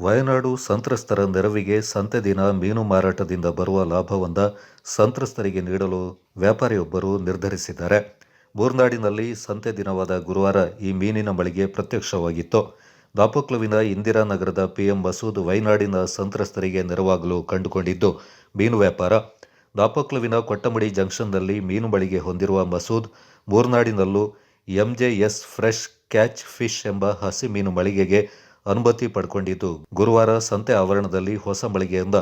ವಯನಾಡು ಸಂತ್ರಸ್ತರ ನೆರವಿಗೆ ಸಂತೆ ದಿನ ಮೀನು ಮಾರಾಟದಿಂದ ಬರುವ ಲಾಭವೊಂದ ಸಂತ್ರಸ್ತರಿಗೆ ನೀಡಲು ವ್ಯಾಪಾರಿಯೊಬ್ಬರು ನಿರ್ಧರಿಸಿದ್ದಾರೆ. ಮೂರ್ನಾಡಿನಲ್ಲಿ ಸಂತೆ ದಿನವಾದ ಗುರುವಾರ ಈ ಮೀನಿನ ಮಳಿಗೆ ಪ್ರತ್ಯಕ್ಷವಾಗಿತ್ತು. ದಾಪಕ್ಲುವಿನ ಇಂದಿರಾನಗರದ ಪಿಎಂ ಮಸೂದ್ ವಯನಾಡಿನ ಸಂತ್ರಸ್ತರಿಗೆ ನೆರವಾಗಲು ಕಂಡುಕೊಂಡಿದ್ದು, ಮೀನು ವ್ಯಾಪಾರ. ದಾಪಕ್ಲುವಿನ ಕೊಟ್ಟಮಡಿ ಜಂಕ್ಷನ್ನಲ್ಲಿ ಮೀನು ಮಳಿಗೆ ಹೊಂದಿರುವ ಮಸೂದ್ ಮೂರ್ನಾಡಿನಲ್ಲೂ ಎಂಜೆಎಸ್ ಫ್ರೆಶ್ ಕ್ಯಾಚ್ ಫಿಶ್ ಎಂಬ ಹಸಿ ಮೀನು ಮಳಿಗೆಗೆ ಅನುಮತಿ ಪಡ್ಕೊಂಡಿದ್ದು. ಗುರುವಾರ ಸಂತೆ ಆವರಣದಲ್ಲಿ ಹೊಸ ಮಳಿಗೆಯಿಂದ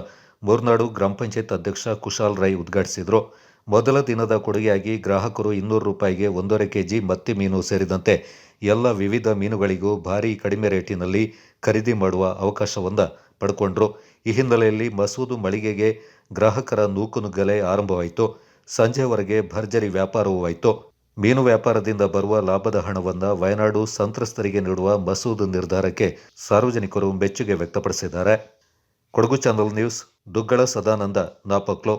ಮೂರ್ನಾಡು ಗ್ರಾಮ ಪಂಚಾಯತ್ ಅಧ್ಯಕ್ಷ ಕುಶಾಲ್ ರೈ ಉದ್ಘಾಟಿಸಿದರು. ಮೊದಲ ದಿನದ ಕೊಡುಗೆಯಾಗಿ ಗ್ರಾಹಕರು ಇನ್ನೂರು ರೂಪಾಯಿಗೆ ಒಂದೂವರೆ ಕೆಜಿ ಮತ್ತಿ ಮೀನು ಸೇರಿದಂತೆ ಎಲ್ಲ ವಿವಿಧ ಮೀನುಗಳಿಗೂ ಭಾರಿ ಕಡಿಮೆ ರೇಟಿನಲ್ಲಿ ಖರೀದಿ ಮಾಡುವ ಅವಕಾಶವೊಂದ ಪಡ್ಕೊಂಡ್ರು. ಈ ಹಿನ್ನೆಲೆಯಲ್ಲಿ ಮಸೂದು ಮಳಿಗೆಗೆ ಗ್ರಾಹಕರ ನೂಕುನುಗ್ಗಲೆ ಆರಂಭವಾಯಿತು. ಸಂಜೆವರೆಗೆ ಭರ್ಜರಿ ವ್ಯಾಪಾರವೂ ಆಯಿತು. ಮೀನು ವ್ಯಾಪಾರದಿಂದ ಬರುವ ಲಾಭದ ಹಣವನ್ನು ವಯನಾಡು ಸಂತ್ರಸ್ತರಿಗೆ ನೀಡುವ ಮಸೂದ್ ನಿರ್ಧಾರಕ್ಕೆ ಸಾರ್ವಜನಿಕರು ಮೆಚ್ಚುಗೆ ವ್ಯಕ್ತಪಡಿಸಿದ್ದಾರೆ. Kodagu channel news Duggala Sadananda Napoklu.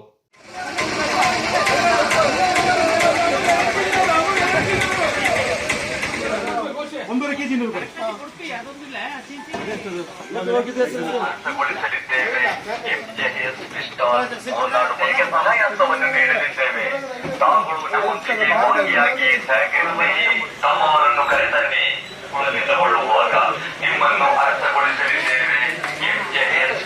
ಸಹಾಯತ್ವವನ್ನು ನೀಡಲಿದ್ದೇವೆ. ತಾವುಗಳು ನಮ್ಮೊಂದಿಗೆ ಭಾಗಿಯಾಗಿ ಸಹಕರಿಸಿ ತಮ್ಮವರನ್ನು ಕರೆತನ್ನಿ ಕುಳಿತುಕೊಳ್ಳುವಾಗ ನಿಮ್ಮನ್ನು ಅರ್ಥಗೊಳಿಸಲಿದ್ದೇವೆ ಎಂಜೆಎಸ್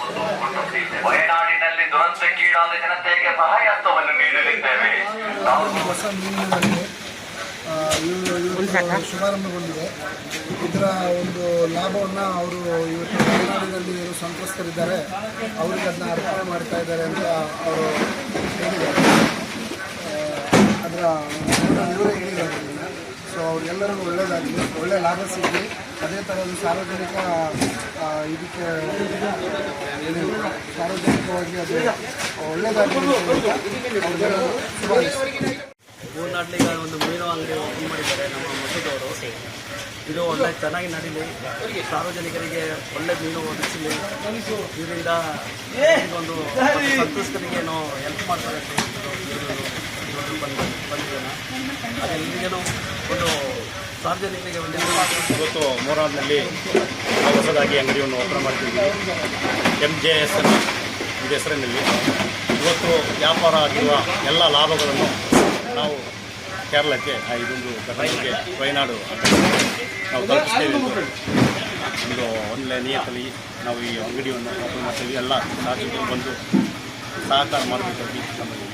ಕುಟುಂಬ ವಯನಾಡಿನಲ್ಲಿ ದುರಂತಕ್ಕೀಡಾದ ಜನತೆಗೆ ಸಹಾಯತ್ವವನ್ನು ನೀಡಲಿದ್ದೇವೆ. ತಾವು ಹೊಸ ಮೀನಿನ ಮಳಿಗೆ ಆ, ಇವು ಇವತ್ತು ಶುಭಾರಂಭಗೊಂಡಿದೆ. ಇದರ ಒಂದು ಲಾಭವನ್ನು ಅವರು ಇವತ್ತು ಮಲೆನಾಡಿನಲ್ಲಿ ಇವರು ಸಂತ್ರಸ್ತರಿದ್ದಾರೆ. ಅವರಿಗೆ ಅದನ್ನ ಅರ್ಪಣೆ ಮಾಡ್ತಾ ಇದ್ದಾರೆ ಅಂತ ಅವರು ಹೇಳಿದ್ದಾರೆ. ಹೇಳಿದ್ದಾರೆ ಅದನ್ನ. ಸೊ ಅವ್ರಿಗೆಲ್ಲರಿಗೂ ಒಳ್ಳೆಯದಾಗಲಿ ಒಳ್ಳೆ ಲಾಭ ಸಿಗಲಿ. ಅದೇ ಥರದ ಸಾರ್ವಜನಿಕ ಇದಕ್ಕೆ ಸಾರ್ವಜನಿಕವಾಗಿ ಅದು ಒಳ್ಳೆಯದಾಗಲಿ ಮೂರ್ನಾಟ್ಲಿಗ ಒಂದು ಮೀನು ಅಂಗಡಿ ಓಪನ್ ಮಾಡಿದ್ದಾರೆ ನಮ್ಮ ಮಸೂದವರು. ಇದು ಒಳ್ಳೆ, ಚೆನ್ನಾಗಿ ನಡೀಲಿ. ಸಾರ್ವಜನಿಕರಿಗೆ ಒಳ್ಳೆ ಮೀನು ಒದಗಿಸಲಿ. ಇದರಿಂದ ಒಂದು ಸಂತ್ರಸ್ತರಿಗೆ ಏನೋ ಹೆಲ್ಪ್ ಮಾಡ್ತಾರೆ ಇವರು ಒಂದು ಇವತ್ತು ಮೂರಾರ್ನಲ್ಲಿ ಹೊಸದಾಗಿ ಅಂಗಡಿಯನ್ನು ಓಪನ್ ಮಾಡ್ತಿದ್ದೀವಿ. ಎಂ ಜೆ ಎಸ್ ಎನ್ ಇದು ಹೆಸರಿನಲ್ಲಿ. ಇವತ್ತು ವ್ಯಾಪಾರ ಆಗಿರುವ ಎಲ್ಲ ಲಾಭಗಳನ್ನು ನಾವು ಕೇರಳಕ್ಕೆ ಇದೊಂದು ಕರ್ನಾಟಕಕ್ಕೆ ವಯನಾಡು ನಾವು ತಲುಪಿಸ್ತೇವೆ ಒಂದು ಒಳ್ಳೆ ನಿಯತಲ್ಲಿ ನಾವು ಈ ಅಂಗಡಿಯನ್ನು ಓಪನ್ ಮಾಡ್ತೀವಿ. ಎಲ್ಲ ಸಾರ್ವಜನಿಕರು ಬಂದು ಸಹಕಾರ ಮಾಡಬೇಕಾಗಿ ನಮಗೆ